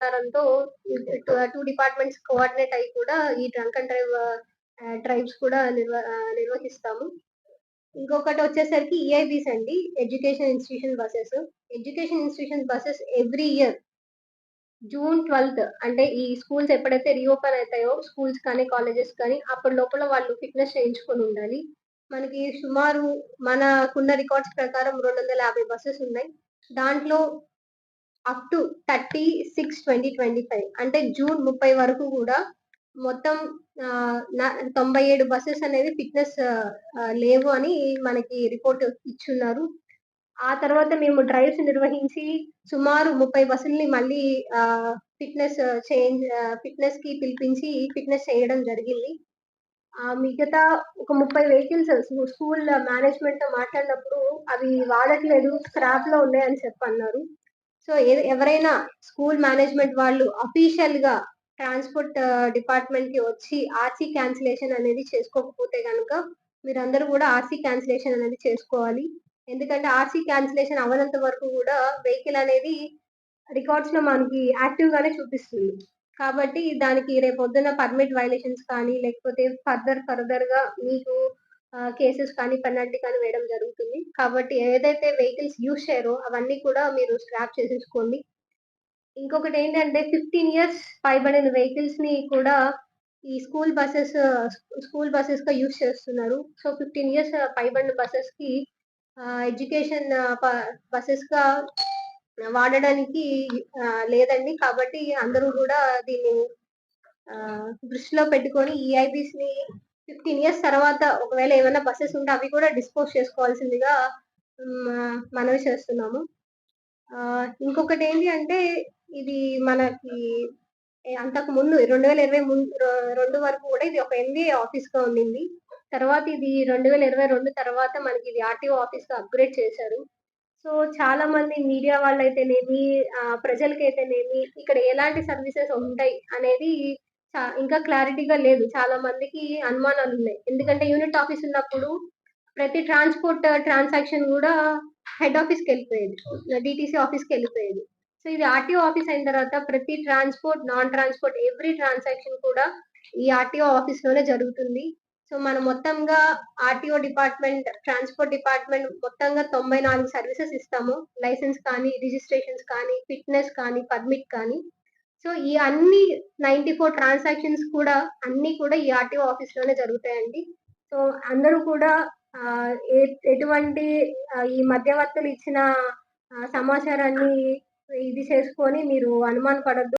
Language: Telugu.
సహకారంతో టూ డిపార్ట్మెంట్స్ కోఆర్డినేట్ అయ్యి కూడా ఈ డ్రంక్ అండ్ డ్రైవ్ డ్రైవ్స్ కూడా నిర్వ నిర్వహిస్తాము. ఇంకొకటి వచ్చేసరికి ఈఐబీస్ అండి education institution buses education institution buses every year June twelfth అంటే ఈ స్కూల్స్ ఎప్పుడైతే రీఓపెన్ అవుతాయో స్కూల్స్ కానీ కాలేజెస్ కానీ అప్పటి లోపల వాళ్ళు ఫిట్నెస్ చేయించుకొని ఉండాలి. మనకి సుమారు మనకున్న రికార్డ్స్ ప్రకారం రెండు వందల యాభై బస్సెస్ ఉన్నాయి. దాంట్లో up to thirty six twenty twenty five అంటే జూన్ ముప్పై వరకు కూడా మొత్తం ఆ, నా- తొంభై ఏడు బస్సెస్ అనేది ఫిట్నెస్ లేవు అని మనకి రిపోర్ట్ ఇచ్చున్నారు. ఆ తర్వాత మేము డ్రైవ్స్ నిర్వహించి సుమారు ముప్పై బస్సుల్ని మళ్ళీ ఫిట్నెస్ చేంజ్ ఫిట్నెస్కి పిలిపించి ఫిట్నెస్ చేయడం జరిగింది. ఆ మిగతా ఒక ముప్పై వెహికల్స్ స్కూల్ మేనేజ్మెంట్తో మాట్లాడినప్పుడు అవి వాడట్లేదు స్క్రాప్లో ఉన్నాయని చెప్పి అన్నారు సో ఎవరైనా స్కూల్ మేనేజ్మెంట్ వాళ్ళు అఫీషియల్గా ట్రాన్స్పోర్ట్ డిపార్ట్మెంట్కి వచ్చి ఆర్సీ క్యాన్సిలేషన్ అనేది చేసుకోకపోతే కనుక మీరందరూ కూడా ఆర్సీ క్యాన్సిలేషన్ అనేది చేసుకోవాలి. ఎందుకంటే ఆర్సీ క్యాన్సిలేషన్ అవ్వనంత వరకు కూడా వెహికల్ అనేది రికార్డ్స్లో మనకి యాక్టివ్ గానే చూపిస్తుంది. కాబట్టి దానికి రేపు పొద్దున పర్మిట్ వైలేషన్స్ కానీ లేకపోతే ఫర్దర్ ఫర్దర్గా మీకు కేసెస్ కానీ పెనాల్టీ కానీ వేయడం జరుగుతుంది. కాబట్టి ఏదైతే వెహికల్స్ యూజ్ చేయరో అవన్నీ కూడా మీరు స్క్రాప్ చేసేసుకోండి. ఇంకొకటి ఏంటంటే ఫిఫ్టీన్ ఇయర్స్ పైబడిన వెహికల్స్ని కూడా ఈ స్కూల్ బస్సెస్ స్కూల్ బస్సెస్గా యూజ్ చేస్తున్నారు. సో ఫిఫ్టీన్ ఇయర్స్ పైబడిన బస్సెస్కి ఎడ్యుకేషన్ బస్సెస్గా వాడడానికి లేదండి. కాబట్టి అందరూ కూడా దీన్ని దృష్టిలో పెట్టుకొని ఈఐబీస్ని ఫిఫ్టీన్ ఇయర్స్ తర్వాత ఒకవేళ ఏమైనా బస్సెస్ ఉంటే అవి కూడా డిస్పోజ్ చేసుకోవాల్సిందిగా మనవి చేస్తున్నాము. ఆ, ఇంకొకటి ఏంటి అంటే ఇది మనకి అంతకు ముందు రెండు వేల ఇరవై ముందు రెండు వరకు కూడా ఇది ఒక ఎన్బిఏ ఆఫీస్గా ఉండింది. తర్వాత ఇది రెండు వేల ఇరవై రెండు తర్వాత మనకి ఇది ఆర్టీఓ ఆఫీస్గా అప్గ్రేడ్ చేశారు. సో చాలా మంది మీడియా వాళ్ళైతేనేమి ఆ, ప్రజలకైతేనేమి ఇక్కడ ఎలాంటి సర్వీసెస్ ఉంటాయి అనేది ఇంకా క్లారిటీగా లేదు. చాలా మందికి అనుమానాలు ఉన్నాయి. ఎందుకంటే యూనిట్ ఆఫీస్ ఉన్నప్పుడు ప్రతి ట్రాన్స్పోర్ట్ ట్రాన్సాక్షన్ కూడా హెడ్ ఆఫీస్కి వెళ్ళిపోయేది డిటిసి ఆఫీస్కి వెళ్ళిపోయేది. సో ఇది ఆర్టీఓ ఆఫీస్ అయిన తర్వాత ప్రతి transport non transport every transaction కూడా ఈ ఆర్టీఓ ఆఫీస్లోనే జరుగుతుంది. సో మనం మొత్తంగా ఆర్టీఓ డిపార్ట్మెంట్ ట్రాన్స్పోర్ట్ డిపార్ట్మెంట్ మొత్తంగా తొంభై నాలుగు సర్వీసెస్ ఇస్తాము. లైసెన్స్ కానీ రిజిస్ట్రేషన్స్ కానీ ఫిట్నెస్ కానీ పర్మిట్ కానీ. సో ఈ అన్ని నైన్టీ ఫోర్ ట్రాన్సాక్షన్స్ కూడా అన్ని కూడా ఈ ఆర్టీఓ ఆఫీస్లోనే జరుగుతాయండి. సో అందరూ కూడా ఆ, ఎటువంటి ఈ మధ్యవర్తులు ఇచ్చిన సమాచారాన్ని ఇది చేసుకొని మీరు అనుమానపడద్దు.